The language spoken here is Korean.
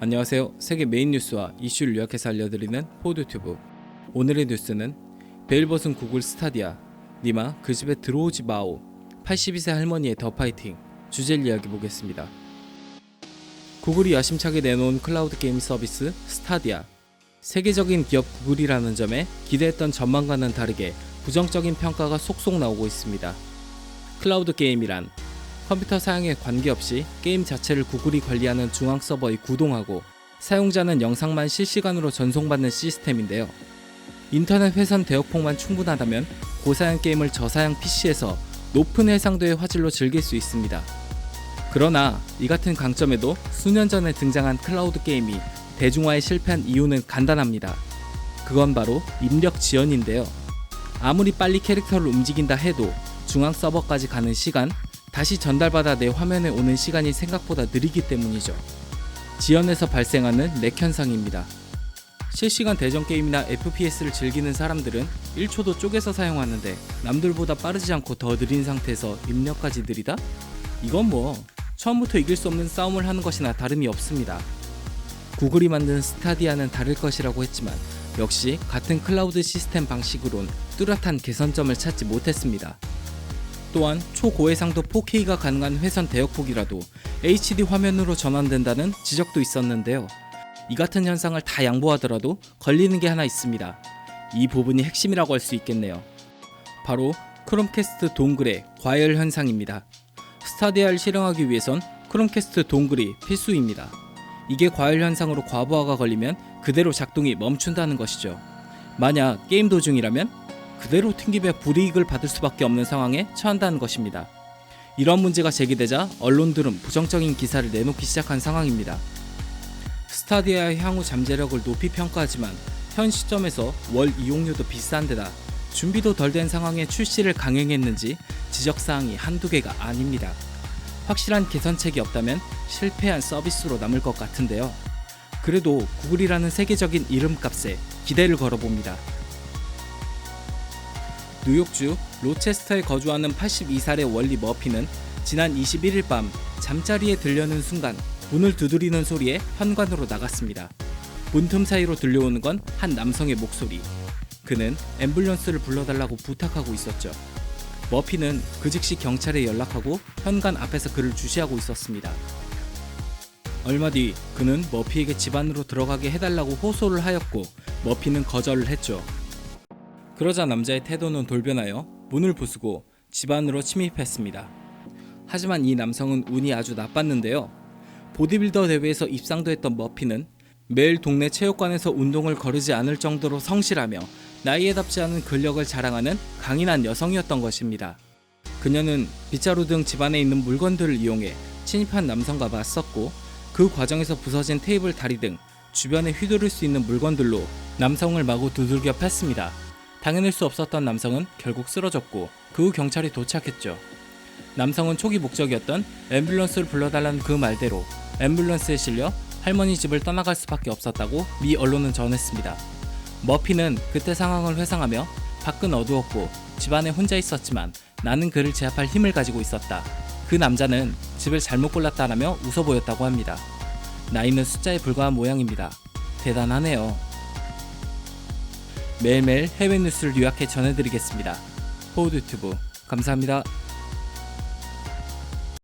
안녕하세요. 세계 메인 뉴스와 이슈를 요약해서 알려드리는 포드튜브. 오늘의 뉴스는 베일 벗은 구글 스타디아, 니마 그 집에 들어오지 마오, 82세 할머니의 더 파이팅 주제를 이야기 보겠습니다. 구글이 야심차게 내놓은 클라우드 게임 서비스 스타디아. 세계적인 기업 구글이라는 점에 기대했던 전망과는 다르게 부정적인 평가가 속속 나오고 있습니다. 클라우드 게임이란 컴퓨터 사양에 관계없이 게임 자체를 구글이 관리하는 중앙 서버에 구동하고 사용자는 영상만 실시간으로 전송받는 시스템인데요. 인터넷 회선 대역폭만 충분하다면 고사양 게임을 저사양 PC에서 높은 해상도의 화질로 즐길 수 있습니다. 그러나 이 같은 강점에도 수년 전에 등장한 클라우드 게임이 대중화에 실패한 이유는 간단합니다. 그건 바로 입력 지연인데요. 아무리 빨리 캐릭터를 움직인다 해도 중앙 서버까지 가는 시간, 다시 전달받아 내 화면에 오는 시간이 생각보다 느리기 때문이죠. 지연에서 발생하는 렉 현상입니다. 실시간 대전 게임이나 FPS를 즐기는 사람들은 1초도 쪼개서 사용하는데 남들보다 빠르지 않고 더 느린 상태에서 입력까지 느리다? 이건 뭐 처음부터 이길 수 없는 싸움을 하는 것이나 다름이 없습니다. 구글이 만든 스타디아는 다를 것이라고 했지만 역시 같은 클라우드 시스템 방식으론 뚜렷한 개선점을 찾지 못했습니다. 또한 초고해상도 4K가 가능한 회선 대역폭이라도 HD 화면으로 전환된다는 지적도 있었는데요. 이 같은 현상을 다 양보하더라도 걸리는 게 하나 있습니다. 이 부분이 핵심이라고 할 수 있겠네요. 바로 크롬캐스트 동글의 과열 현상입니다. 스타디아를 실행하기 위해선 크롬캐스트 동글이 필수입니다. 이게 과열 현상으로 과부하가 걸리면 그대로 작동이 멈춘다는 것이죠. 만약 게임 도중이라면 그대로 튕기며 불이익을 받을 수밖에 없는 상황에 처한다는 것입니다. 이런 문제가 제기되자 언론들은 부정적인 기사를 내놓기 시작한 상황입니다. 스타디아의 향후 잠재력을 높이 평가하지만 현 시점에서 월 이용료도 비싼 데다 준비도 덜 된 상황에 출시를 강행했는지 지적사항이 한두 개가 아닙니다. 확실한 개선책이 없다면 실패한 서비스로 남을 것 같은데요. 그래도 구글이라는 세계적인 이름값에 기대를 걸어봅니다. 뉴욕주 로체스터에 거주하는 82살의 월리 머피는 지난 21일 밤 잠자리에 들려는 순간 문을 두드리는 소리에 현관으로 나갔습니다. 문틈 사이로 들려오는 건 한 남성의 목소리. 그는 앰뷸런스를 불러달라고 부탁하고 있었죠. 머피는 그 즉시 경찰에 연락하고 현관 앞에서 그를 주시하고 있었습니다. 얼마 뒤 그는 머피에게 집 안으로 들어가게 해달라고 호소를 하였고 머피는 거절을 했죠. 그러자 남자의 태도는 돌변하여 문을 부수고 집 안으로 침입했습니다. 하지만 이 남성은 운이 아주 나빴는데요. 보디빌더 대회에서 입상도 했던 머피는 매일 동네 체육관에서 운동을 거르지 않을 정도로 성실하며 나이에답지 않은 근력을 자랑하는 강인한 여성이었던 것입니다. 그녀는 빗자루 등 집안에 있는 물건들을 이용해 침입한 남성과 맞섰고 그 과정에서 부서진 테이블 다리 등 주변에 휘두를 수 있는 물건들로 남성을 마구 두들겨 팼습니다. 당해낼 수 없었던 남성은 결국 쓰러졌고 그 후 경찰이 도착했죠. 남성은 초기 목적이었던 앰뷸런스를 불러달라는 그 말대로 앰뷸런스에 실려 할머니 집을 떠나갈 수밖에 없었다고 미 언론은 전했습니다. 머피는 그때 상황을 회상하며 밖은 어두웠고 집안에 혼자 있었지만 나는 그를 제압할 힘을 가지고 있었다. 그 남자는 집을 잘못 골랐다라며 웃어 보였다고 합니다. 나이는 숫자에 불과한 모양입니다. 대단하네요. 매일매일 해외 뉴스를 요약해 전해드리겠습니다. 포우드튜브 감사합니다.